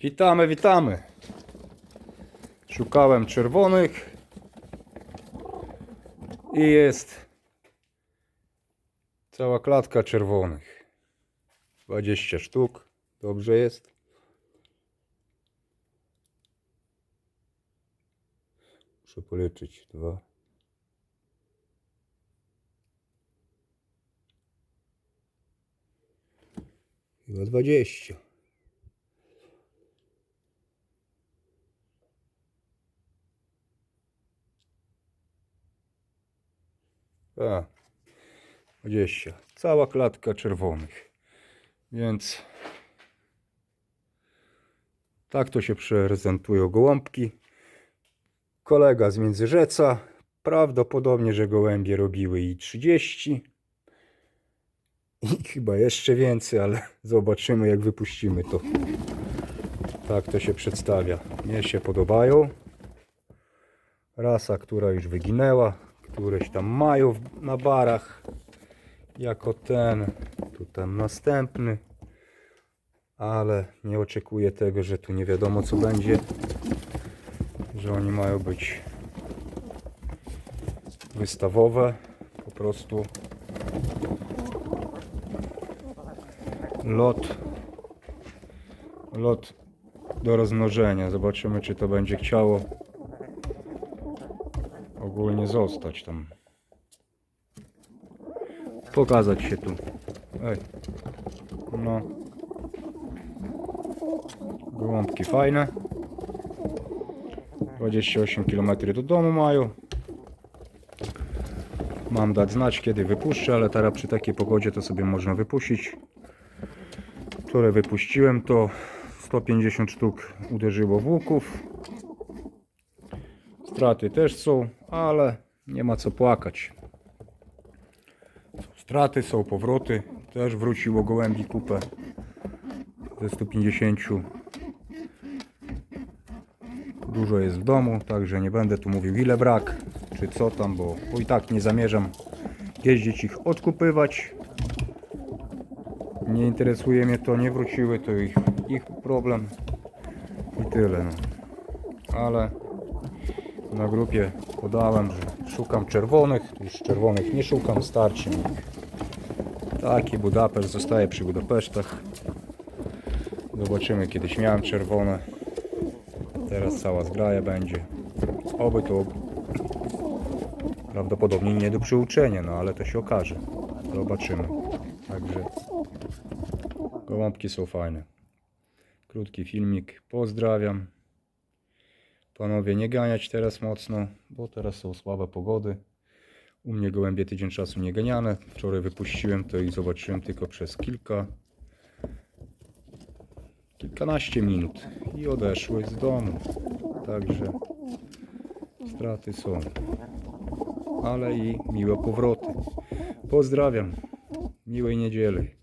Witamy, witamy. Szukałem czerwonych i jest cała klatka czerwonych. 20 sztuk. Dobrze jest. Muszę policzyć. Dwa. Chyba 20. A, 20. Cała klatka czerwonych. Więc tak to się prezentują gołąbki. Kolega z Międzyrzeca. Prawdopodobnie, że gołębie robiły i 30. I chyba jeszcze więcej, ale zobaczymy jak wypuścimy to. Tak to się przedstawia. Mnie się podobają. Rasa, która już wyginęła, któreś tam mają na barach. Jako ten, tu tam następny. Ale nie oczekuję tego, że tu nie wiadomo co będzie. Że oni mają być wystawowe. Po prostu lot lot do rozmnożenia. Zobaczymy, czy to będzie chciało ogólnie zostać tam. Pokazać się tu. Ej. No. Gołąbki fajne. 28 km do domu mają. Mam dać znać kiedy wypuszczę, ale teraz przy takiej pogodzie to sobie można wypuścić. Które wypuściłem to 150 sztuk uderzyło w łuków. Straty też są, ale nie ma co płakać. Są straty, są powroty. Też wróciło gołębi kupę ze 150. Dużo jest w domu, także nie będę tu mówił ile brak, czy co tam, bo, bo i tak nie zamierzam jeździć ich odkupywać. Nie interesuje mnie to, nie wróciły, to ich, ich problem i tyle. No. Ale na grupie podałem, że szukam czerwonych, już czerwonych nie szukam, starczy mi. Taki Budapeszt zostaje przy Budapesztach. Zobaczymy, kiedyś miałem czerwone. Teraz cała zgraja będzie. Oby to prawdopodobnie nie do przyuczenia, no ale to się okaże. Zobaczymy. Także gołąbki są fajne. Krótki filmik. Pozdrawiam. Panowie, nie ganiać teraz mocno, bo teraz są słabe pogody. U mnie gołębie tydzień czasu nie ganiane. Wczoraj wypuściłem to i zobaczyłem tylko przez kilka kilkanaście minut i odeszły z domu. Także straty są, ale i miłe powroty. Pozdrawiam. Miłej niedzieli.